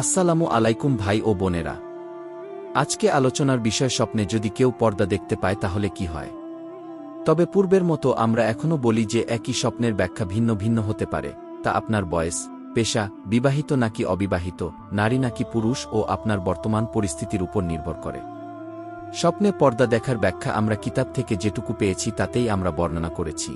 আসসালামু আলাইকুম ভাই ও বোনেরা। আজকে আলোচনার বিষয় স্বপ্নে যদি কেউ পর্দা দেখতে পায় তাহলে কি হয়? তবে পূর্বের মতো আমরা এখনও বলি যে একই স্বপ্নের ব্যাখ্যা ভিন্ন ভিন্ন হতে পারে, তা আপনার বয়স, পেশা, বিবাহিত নাকি অবিবাহিত, নারী নাকি পুরুষ ও আপনার বর্তমান পরিস্থিতির উপর নির্ভর করে। স্বপ্নে পর্দা দেখার ব্যাখ্যা আমরা কিতাব থেকে যেটুকু পেয়েছি তাতেই আমরা বর্ণনা করেছি।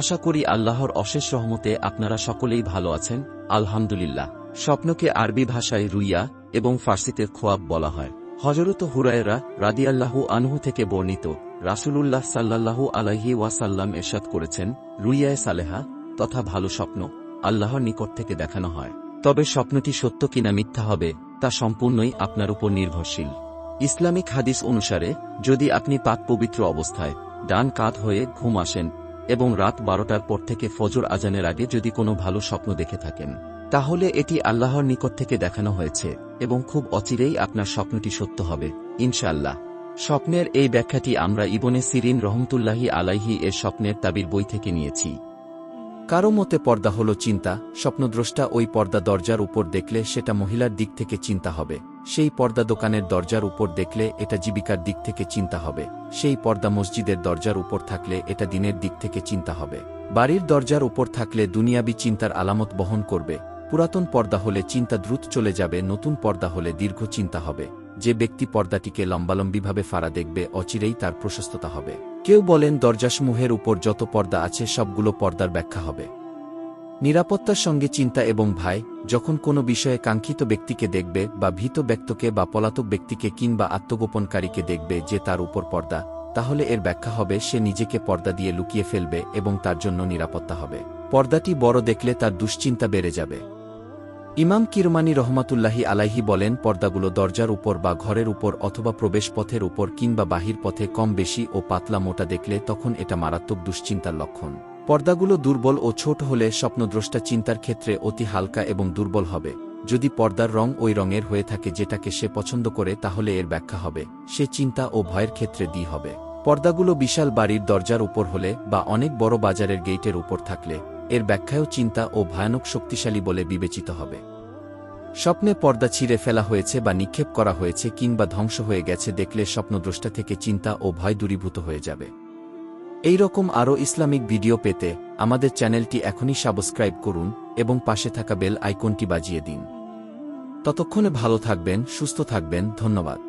আশা করি আল্লাহর অশেষ রহমতে আপনারা সকলেই ভালো আছেন, আলহামদুলিল্লাহ। স্বপ্নকে আরবি ভাষায় রুইয়া এবং ফার্সিতে খোয়াব বলা হয়। হজরত হুরায়রা রাদিয়াল্লাহু আনহু থেকে বর্ণিত রাসূলুল্লাহ সাল্লাল্লাহু আলাইহি ওয়াসাল্লাম এরশাদ করেছেন, রুইয়ায় সালেহা তথা ভালো স্বপ্ন আল্লাহর নিকট থেকে দেখানো হয়। তবে স্বপ্নটি সত্য কিনা মিথ্যা হবে, তা সম্পূর্ণই আপনার উপর নির্ভরশীল। ইসলামিক হাদিস অনুসারে, যদি আপনি পাক পবিত্র অবস্থায় ডান কাত হয়ে ঘুম আসেন এবং রাত বারোটার পর থেকে ফজর আজানের আগে যদি কোনো ভালো স্বপ্ন দেখে থাকেন তাহলে এটি আল্লাহর নিকট থেকে দেখানো হয়েছে, এবং খুব অচিরেই আপনার স্বপ্নটি সত্য হবে, ইনশাআল্লাহ। স্বপ্নের এই ব্যাখ্যাটি আমরা ইবনে সিরিন রহমতুল্লাহি আলাইহি এর স্বপ্নের তাবির বই থেকে নিয়েছি। কারও মতে পর্দা হল চিন্তা, স্বপ্নদ্রষ্টা ওই পর্দা দরজার উপর দেখলে সেটা মহিলার দিক থেকে চিন্তা হবে, সেই পর্দা দোকানের দরজার উপর দেখলে এটা জীবিকার দিক থেকে চিন্তা হবে, সেই পর্দা মসজিদের দরজার উপর থাকলে এটা দিনের দিক থেকে চিন্তা হবে, বাড়ির দরজার উপর থাকলে দুনিয়াবি চিন্তার আলামত বহন করবে পুরাতন পর্দা হলে চিন্তা দ্রুত চলে যাবে, নতুন পর্দা হলে দীর্ঘ চিন্তা হবে। যে ব্যক্তি পর্দাটিকে লম্বালম্বিভাবে ফাড়া দেখবে, অচিরেই তার প্রশস্ততা হবে। কেউ বলেন, দরজাসমূহের উপর যত পর্দা আছে, সবগুলো পর্দার ব্যাখ্যা হবে। নিরাপত্তার সঙ্গে চিন্তা এবং ভাই যখন কোনো বিষয়ে কাঙ্ক্ষিত ব্যক্তিকে দেখবে, বা ভীত ব্যক্তকে, বা পলাতক ব্যক্তিকে, কিংবা আত্মগোপনকারীকে দেখবে যে তার উপর পর্দা, তাহলে এর ব্যাখ্যা হবে, সে নিজেকে পর্দা দিয়ে লুকিয়ে ফেলবে এবং তার জন্য নিরাপত্তা হবে। পর্দাটি বড় দেখলে তার দুশ্চিন্তা বেড়ে যাবে। ইমাম কিরমানি রহমাতুল্লাহি আলাইহি বলেন, পর্দাগুলো দরজার উপর বা ঘরের উপর অথবা প্রবেশপথের উপর কিংবা বাহির পথে কম বেশি ও পাতলা মোটা দেখলে তখন এটা মারাত্মক দুশ্চিন্তার লক্ষণ। পর্দাগুলো দুর্বল ও ছোট হলে স্বপ্নদ্রষ্টা চিন্তার ক্ষেত্রে অতি হালকা এবং দুর্বল হবে। যদি পর্দার রং ওই রঙের হয়ে থাকে যেটাকে সে পছন্দ করে, তাহলে এর ব্যাখ্যা হবে, সে চিন্তা ও ভয়ের ক্ষেত্রে দি হবে। পর্দাগুলো বিশাল বাড়ির দরজার উপর হলে বা অনেক বড় বাজারের গেইটের উপর থাকলে এর ব্যাখ্যাও চিন্তা ও ভয়ানক শক্তিশালী বলে বিবেচিত হবে। স্বপ্নে পর্দা ছিঁড়ে ফেলা হয়েছে বা নিক্ষেপ করা হয়েছে কিংবা ধ্বংস হয়ে গেছে দেখলে স্বপ্নদ্রষ্টা থেকে চিন্তা ও ভয় দূরীভূত হয়ে যাবে। এই রকম আরও ইসলামিক ভিডিও পেতে আমাদের চ্যানেলটি এখনই সাবস্ক্রাইব করুন এবং পাশে থাকা বেল আইকনটি বাজিয়ে দিন। ততক্ষণে ভালো থাকবেন, সুস্থ থাকবেন, ধন্যবাদ।